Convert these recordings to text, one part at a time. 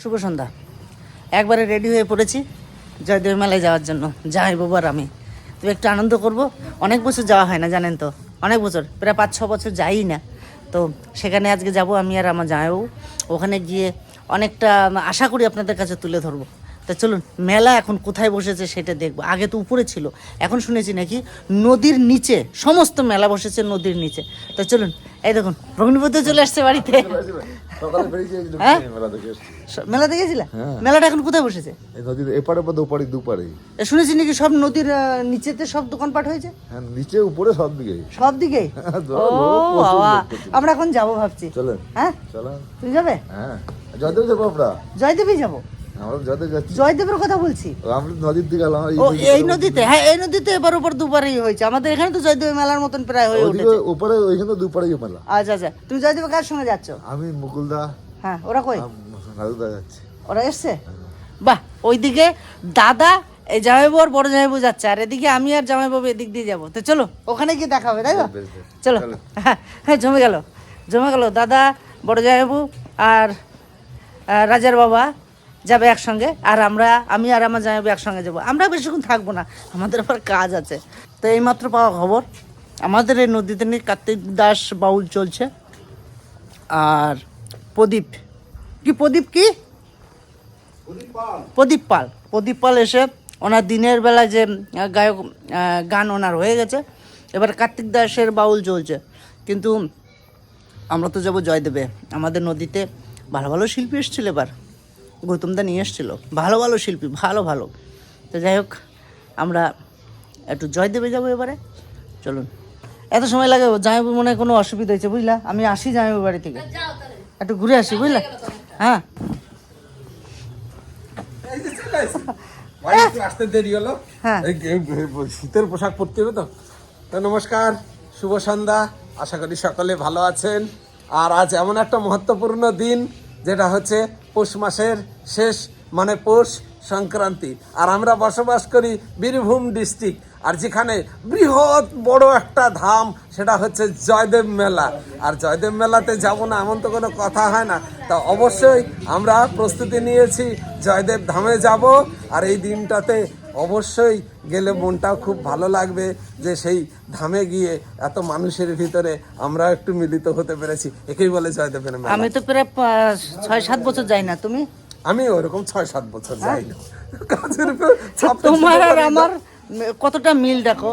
শুভ সন্ধ্যা। একবারে রেডি হয়ে পড়েছি জয়দেব মেলায় যাওয়ার জন্য। যাই বাবু আর আমি। তো একটু আনন্দ করব। অনেক বছর যাওয়া হয় না, জানেন তো? অনেক বছর, প্রায় পাঁচ, ছ বছর যাই না। তো সেখানে আজকে যাব আমি আর আমার যাও ওখানে গিয়ে অনেকটা আশা করি আপনাদের কাছে তুলে ধরবো। তা চলুন মেলা এখন কোথায় বসেছে সেটা দেখব। আগে তো উপরে ছিল এখন শুনেছি নাকি নদীর নিচে সমস্ত মেলা বসেছে নদীর নিচে। তা চলুন এই দেখুন ভগ্নিপতি চলে আসছে বাড়িতে। হ্যাঁ? মেলা দেখেছিলে হ্যাঁ। মেলাটা এখন কোথায় বসেছে? নদীর এপারে বা দুপারে দুপারে শুনেছি নাকি সব নদীর নিচেতে সব দোকানপাট হয়েছে? হ্যাঁ নিচে উপরে সব দিকে। সব দিকেই হ্যাঁ। আমরা এখন যাব ভাবছি। চলেন। হ্যাঁ? চলো তুই যাবে? হ্যাঁ। জয়দেব যাব আমরা। জয়দেবই যাব? আমরা জয়দেবের কথা বলছি? ও, আমরা নদীর দিকে গেলাম এই নদীতে হ্যাঁ এই নদীতে এবার উপর দুবারই হয়েছে। আমাদের এখানে তো জয়দেব মেলার মতন প্রায় হয়ে ওইদিকে উঠেছে। উপরে ওইখানে দুপারে মেলা। আচ্ছা আচ্ছা। তুমি জয়দেব কার সঙ্গে যাচ্ছ? আমি মুকুলদা। হ্যাঁ ওরা কই? নাদুদা যাচ্ছি। ওরা এসছে? বাহ ওইদিকে দাদা এই জামাইবাবু আর বড় জামাইবাবু যাচ্ছে। আর এদিকে আমি আর জামাইবাবু এদিক দিয়ে যাব। তো চলো ওখানে গিয়ে দেখা হবে তাই তো। চলো। চলো। হ্যাঁ হ্যাঁ জমে গেল। জমে গেল দাদা বড় জামাইবাবু আর রাজার বাবা। যাবে একসঙ্গে আর আমরা আমি আর আমার জামাইবাবু একসঙ্গে যাব। আমরা বেশিক্ষণ থাকব না আমাদের আবার কাজ আছে। তো এইমাত্র পাওয়া খবর আমাদের এই নদীতে নিয়ে কার্তিক দাস বাউল চলছে। আর প্রদীপ কি প্রদীপ কি? প্রদীপ পাল। প্রদীপ পাল। এসে ওনার দিনের বেলা যে গায়ক গান ওনার হয়ে গেছে এবার কার্তিক দাসের বাউল চলছে। কিন্তু আমরা তো যাব জয়দেবে। আমাদের নদীতে ভালো ভালো শিল্পী এসেছিল এবার। গৌতমদা নিয়ে এসেছিল। ভালো ভালো শিল্পী ভালো ভালো। তো যাই হোক আমরা একটু জয়দেবে যাব এবারে। চলুন। এত সময় লাগে জামাইবু মনে হয় কোনো অসুবিধা হয়েছে বুঝলা? আমি আসি জামাইবু বাড়ি থেকে। একটু ঘুরে আসি বুঝলা? হ্যাঁ। আসতে দেরি হলো। হ্যাঁ। শীতের পোশাক পরতে হবে তো? তো নমস্কার শুভ সন্ধ্যা। আশা করি সকলে ভালো আছেন। আর আজ এমন একটা মহত্বপূর্ণ দিন যেটা হচ্ছে পৌষ মাসের শেষ মানে পৌষ সংক্রান্তি। আর আমরা বসবাস করি বীরভূম ডিস্ট্রিক্ট। আর যেখানে বৃহৎ বড় একটা ধাম, সেটা হচ্ছে জয়দেব মেলা। আর জয়দেব মেলাতে যাব না, এমন তো কোনো কথা হয় না। তা অবশ্যই আমরা প্রস্তুতি নিয়েছি, জয়দেব ধামে যাব। আর এই দিনটাতে অবশ্যই গেলে মনটাও খুব ভালো লাগবে যে সেই ধামে গিয়ে এত মানুষের ভিতরে আমরা একটু মিলিত হতে পেরেছি। একেই বলে জয়দেবের আমি তো প্রায় ছয় সাত বছর যাই না তুমি? আমি ওরকম ছয় সাত বছর যাই না। কাজের তোমার আর। আমার কতটা মিল দেখো?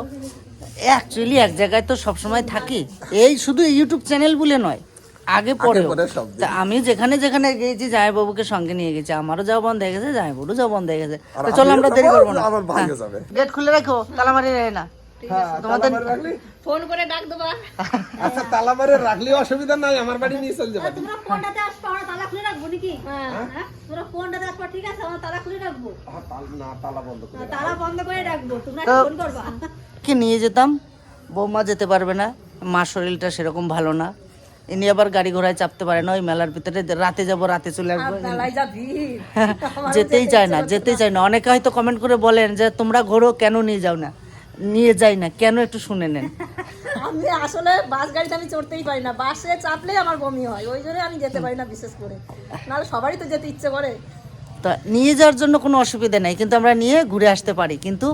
অ্যাকচুয়ালি এক জায়গায় তো সবসময় থাকি। এই শুধু ইউটিউব চ্যানেল বলে নয় আগে পরে আমি যেখানে যেখানে গিয়েছি জামাইবাবুকে সঙ্গে নিয়ে গেছি। আমারও যাওয়া বন্ধ হয়ে গেছে জামাইবাবুরও যাওয়া বন্ধ হয়ে গেছে। চলো আমরা দেরি করব না। যাবে। গেট খুলে রাখো তালামারি রয়ে না। হ্যাঁ, তোমাদের- তালা মারে রাখলি? ফোন করে ডাক দেবা। আচ্ছা তালা মারে রাখলেও অসুবিধা নাই আমার বাড়ি নিয়ে চলে যাবে। তোমরা ফোনটাতে আসব আমরা তালা খুলে রাখব নাকি? হ্যাঁ। তোমরা ফোনটাতে আসব ঠিক আছে আমরা তালা খুলে রাখব। না তালা বন্ধ করে তালা বন্ধ করে রাখব তোমরা ফোন করবা। কি নিয়ে যেতাম? বৌমা যেতে পারবে না মার শরীরটা সেরকম ভালো না। ইনি আবার গাড়ি ঘোড়ায় চাপতে পারে না ওই মেলার ভিতরে রাতে যাব রাতে চলে আসব। যেতেই চায় না যেতেই চায় না। অনেকে হয়তো কমেন্ট করে বলেন যে তোমরা ঘোরো কেন নিয়ে যাও না? নিয়ে যাই না কেন একটু শুনে নেন। আমি আসলে বাস গাড়িতে আমি চড়তেই পারি না। বাসে চাপলেই আমার বমি হয় ওই জন্য আমি যেতে পারি না বিশেষ করে। নাহলে সবারই তো যেতে ইচ্ছে করে। তা নিয়ে যাওয়ার জন্য কোনো অসুবিধা নেই কিন্তু আমরা নিয়ে ঘুরে আসতে পারি কিন্তু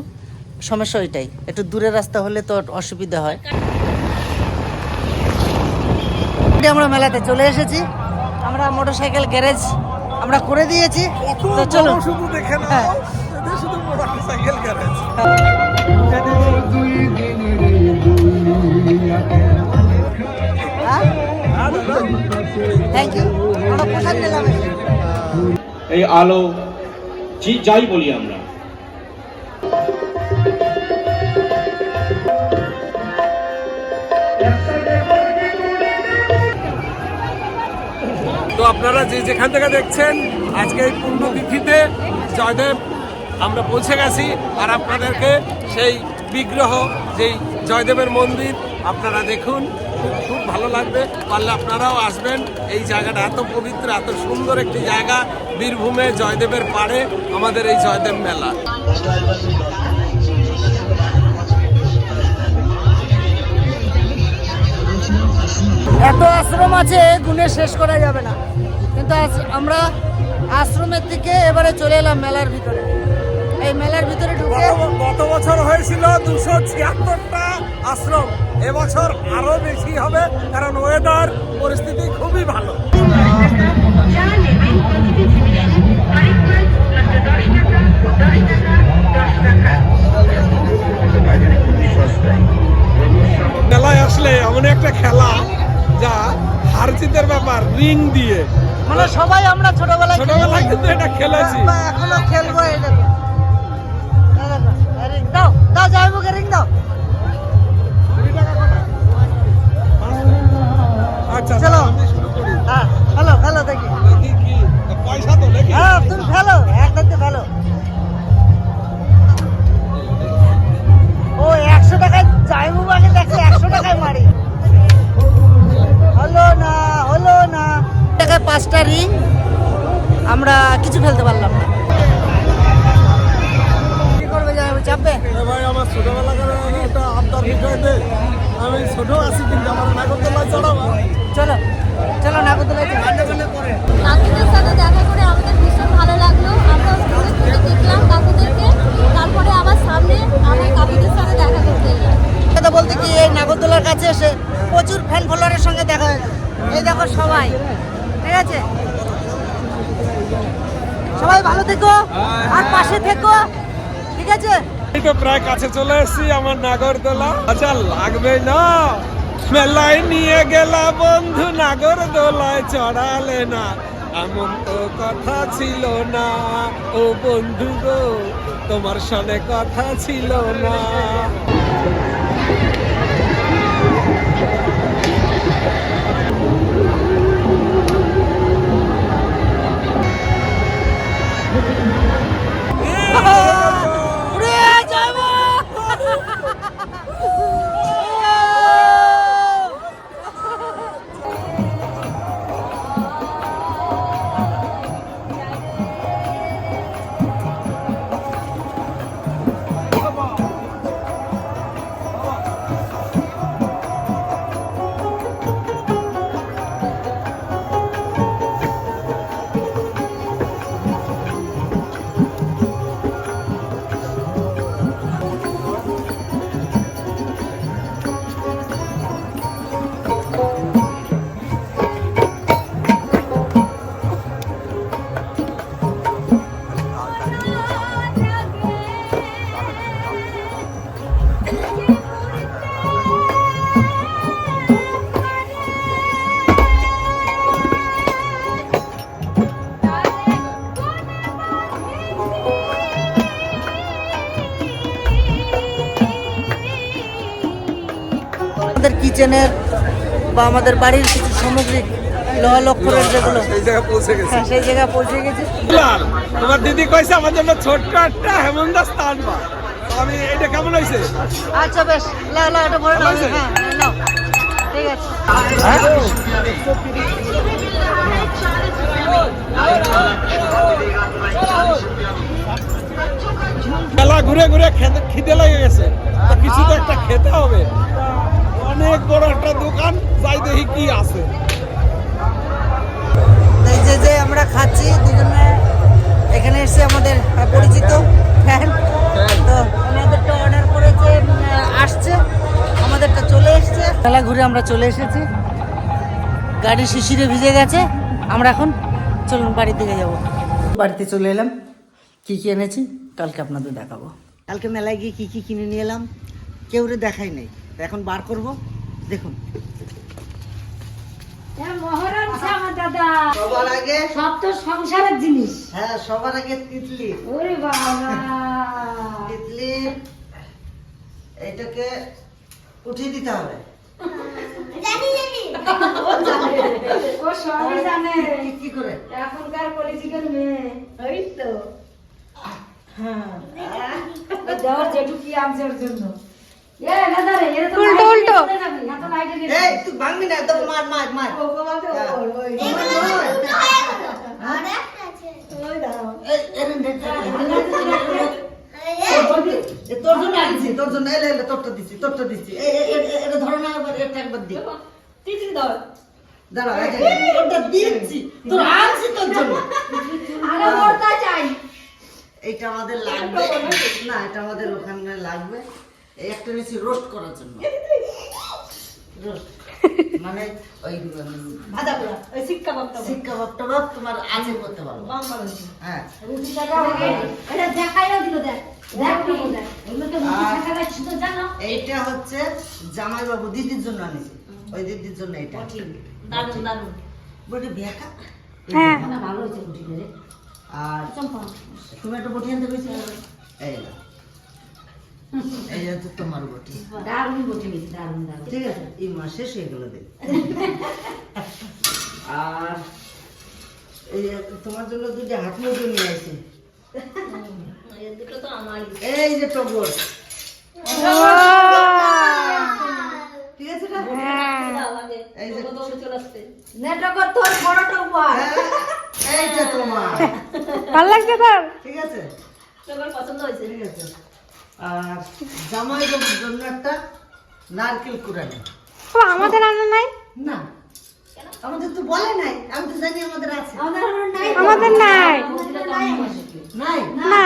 সমস্যা ওইটাই একটু দূরের রাস্তা হলে তো অসুবিধা হয়। আমরা মেলাতে চলে এসেছি। আমরা মোটরসাইকেল গ্যারেজ আমরা করে দিয়েছি। তো চলো শুধু দেখে হ্যাঁ। শুধু মোটরসাইকেল গ্যারেজ। থ্যাংক ইউ আমরা প্রসাদ নিলাম এসে। এই আলো জি- যাই বলি আমরা। আপনারা যে যেখান থেকে দেখছেন, আজকে এই পুণ্যতিথিতে জয়দেব, আমরা পৌঁছে গেছি। আর আপনাদেরকে সেই বিগ্রহ, যেই জয়দেবের মন্দির, আপনারা দেখুন। খুব ভালো লাগবে। পারলে আপনারাও আসবেন। এই জায়গাটা এত পবিত্র, এত সুন্দর একটি জায়গা, বীরভূমে, জয়দেবের পাড়ে, আমাদের এই জয়দেব মেলা। এত আশ্রম আছে, গুণে শেষ করা যাবে না। কিন্তু আজ আমরা আশ্রমের থেকে এবারে চলে এলাম মেলার ভিতরে। এই মেলার ভিতরে ঢুকে গত- গত বছর হয়েছিল দুশো ছিয়াত্তরটা আশ্রম। এবছর আরও বেশি হবে কারণ ওয়েদার পরিস্থিতি খুবই ভালো। মেলায় আসলে এমন একটা খেলা যা হার জিতের ব্যাপার রিং দিয়ে। মানে সবাই আমরা ছোটবেলায় ছোটবেলায় কিন্তু এটা খেলেছি। আমরা এখনও খেলব এই দেখো, দাও। দাও মুখে রিং দাও। আচ্ছা চলো। শুরু হ্যাঁ খেলো খেলো দেখি। কি পয়সা তো নাকি হ্যাঁ তুমি খেলো এক দেখতে খেলো সবাই। ঠিক আছে? সবাই ভালো থেকো, আর পাশে থেকো। ঠিক আছে? প্রায় কাছে চলে এসেছি, আমার নাগরদোলা। আচ্ছা লাগবে না। মেলায় নিয়ে গেলা বন্ধু, নাগরদোলায় চড়ালে না। এমন তো কথা ছিল না। ও বন্ধু গো, তোমার সনে কথা ছিল না। কিচেনের বা আমাদের বাড়ির কিছু সামগ্রিক লোহা লক্ষ্যের যেগুলো সেই জায়গায় পৌঁছে গেছি। হ্যাঁ সেই জায়গায় পৌঁছে গেছি। লাল তোমার দিদি কইছে আমার জন্য ছোট্ট একটা স্থান পা। আমি এটা কেমন হয়েছে আচ্ছা বেশ। লাও লাও এটা ভরে নাও ভালো হ্যাঁ হ্যাঁ, নাও। ঠিক আছে। মেলা ঘুরে ঘুরে খেতে খিদে লেগে গেছে। কিছু তো একটা খেতে হবে। অনেক বড় একটা দোকান, যাই দেখি কি আছে। যে যে আমরা খাচ্ছি দুজনে, এখানে এসে আমাদের পরিচিত ফ্যান তো আমাদেরটা অর্ডার করেছে আসছে, আমাদেরটা চলে এসছে। মেলা ঘুরে আমরা চলে এসেছি। গাড়ি শিশিরে ভিজে গেছে। আমরা এখন চলুন বাড়ির দিকে যাব। বাড়িতে চলে এলাম। কি কি এনেছি? কালকে আপনাদের দেখাবো। কালকে মেলায় গিয়ে কি কি কিনে নিয়ে এলাম? কেউ রে দেখাই নাই। তো এখন বার করব। দেখুন। সবার আগে সব তো সংসারের জিনিস। হ্যাঁ সবার আগে তিতলি। ওরে বাবা। তিতলি এটাকে উঠিয়ে দিতে হবে। ও সবই জানে। কি- কি করে? এখনকার পলিটিক্যাল মেয়ে। ওই তো। উল্টো, উল্টো। এই তুই ভাঙবি না একদম মার মার মার। তোর জন্য আনছি তোর জন্য এলে এলে তোরটা দিচ্ছি তোরটা এটা ধরো না একবার এটা একবার দি। দাও দাঁড়া দিচ্ছি। তোর আনছি তোর জন্য। এইটা আমাদের লাগবে। না এটা আমাদের ওখানে লাগবে। একটা রোস্ট করার জন্য। মানে ওই ভাজা পোড়া ওই শিক্ষা তোমার করতে পারব। হ্যাঁ। এটা দেখাইও দিল দেখ। এইটা হচ্ছে জামাইবাবু দিদির জন্য আনেছি। ওই দিদির জন্য এটা। দারুণ দারুণ বলি বেকা না ভালো হয়েছে আর তুমি একটা বটি আনতে পেরেছি এই এই হচ্ছে তোমার বটি। দারুণ গেছে দারুণ দারুণ। ঠিক আছে এই মাস শেষ হয়ে গেল দেখ। আর এই তোমার জন্য দুটো হাত মুজো নিয়ে আসি। এই তো যে টগর। ঠিক আছে না? এই যে- তো তোর বড়টা উপহার হ্যাঁ, এইটা তোমার। ভালো লাগছে তোর? ঠিক আছে? সবার পছন্দ হয়েছে। ঠিক আছে। আর জামাই বাবুর জন্য একটা নারকেল কুড়ানি ও আমাদের আনা নাই? না। আমাদের তো বলে নাই। আমি তো জানি আমাদের আছে। আমাদের নাই। আমাদের নাই। নাই। নাই? না।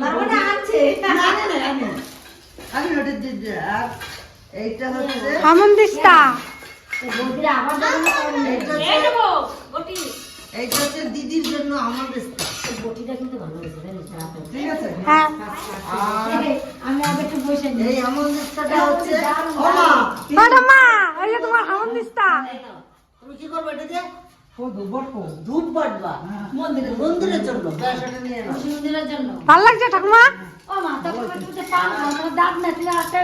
মানে আছে। না না না আমি ওটা আর এইটা হচ্ছে আমন এইটা হচ্ছে দিদির জন্য আমাদের বটিটা কিন্তু ভালো হয়েছে। ঠিক আছে? হ্যাঁ। আমি আগে একটু বসে নিই। এই আমন্দিস্তাটা হচ্ছে ও মা তোমার আমন দিস্তা তুমি কি করবে এটা দিয়ে? ধূপ বাটবা। মন্দিরে মন্দিরের জন্য। ব্যাস এটা নিয়ে নাও মন্দিরের জন্য। ভালো লাগছে ঠাকুমা ও মা তখন তুমি পান খাও দাঁত না তুমি আটটা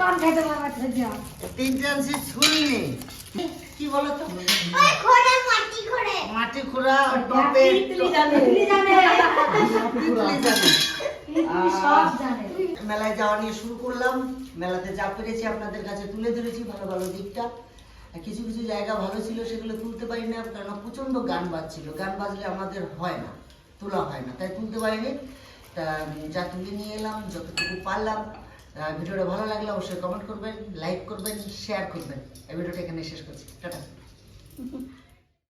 পান খাইতে পারবা যা তিনটে আনছি ছুরি নেই কি বলো তো মাটি খোঁড়া। টপে তিতলি জানে। তুমি জানে। তিতলি জানে। সব জানে। মেলায় যাওয়া নিয়ে শুরু করলাম। মেলাতে যা পেরেছি আপনাদের কাছে তুলে ধরেছি ভালো ভালো দিকটা। কিছু কিছু জায়গা ভালো ছিল, সেগুলো তুলতে পারি না কারণ প্রচণ্ড গান বাজছিল। গান বাজলে আমাদের হয় না, তোলা হয় না। তাই তুলতে পারিনি। তা, যা তুলে নিয়ে এলাম, যতটুকু পারলাম। ভিডিওটা ভালো লাগলে অবশ্যই কমেন্ট করবেন লাইক করবেন শেয়ার করবেন। এই ভিডিওটা এখানে শেষ করছি। টাটা।